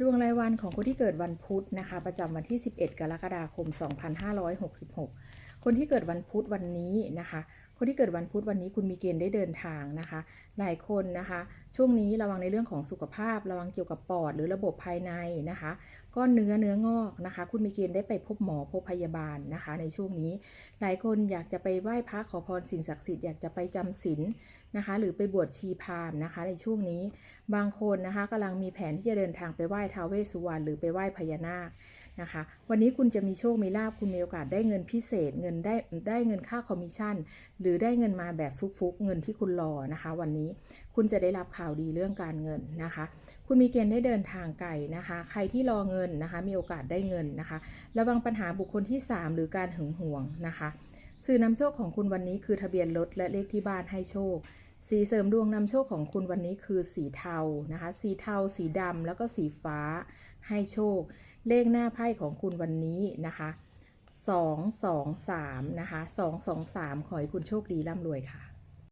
ดวงรายวันของคนที่เกิดวันพุธนะคะ ประจำวันที่ 11 กรกฎาคม 2566 คนที่เกิดวันพุธวันนี้นะคะ คนที่เกิดวันพุธวันนี้คุณมีเกณฑ์ได้เดินทางนะคะ หลายคนนะคะ ช่วงนี้ระวังในเรื่องของสุขภาพ ระวังเกี่ยวกับปอดหรือระบบภายในนะคะ ก้อนเนื้อเนื้องอกนะคะ คุณมีเกณฑ์ได้ไปพบหมอพบพยาบาลนะคะ ในช่วงนี้ หลายคนอยากจะไปไหว้พระขอพรสิ่งศักดิ์สิทธิ์อยากจะไปจำศีลนะคะ หรือไปบวชชีพามนะคะ ในช่วงนี้บางคนนะคะกำลังมีแผนที่จะเดินทางไปไหว้ท้าวเวสสุวรรณหรือไปไหว้พญานาคนะคะ วันนี้คุณจะมีโชค มีลาภคุณมีโอกาสได้เงินพิเศษ เงินได้ได้เงินค่าคอมมิชชั่น หรือได้เงินมาแบบฟุกๆ เงินที่คุณรอนะคะ วันนี้คุณจะได้รับข่าวดีเรื่องการเงินนะคะ คุณมีเกณฑ์ได้เดินทางไกลนะคะ ใครที่รอเงินนะคะ มีโอกาสได้เงินนะคะ ระวังปัญหาบุคคลที่ 3 หรือการหึงหวงนะคะ สื่อนำโชคของคุณวันนี้คือทะเบียนรถและเลขที่บ้านให้โชคสีเสริมดวงนำโชคของคุณวันนี้คือสีเทานะคะ สีเทา สีดำแล้วก็สีฟ้า ให้โชค เลขหน้าไพ่ของคุณวันนี้นะคะ2 2 3นะคะ2 2 3 ขอให้คุณโชคดีร่ำรวยค่ะ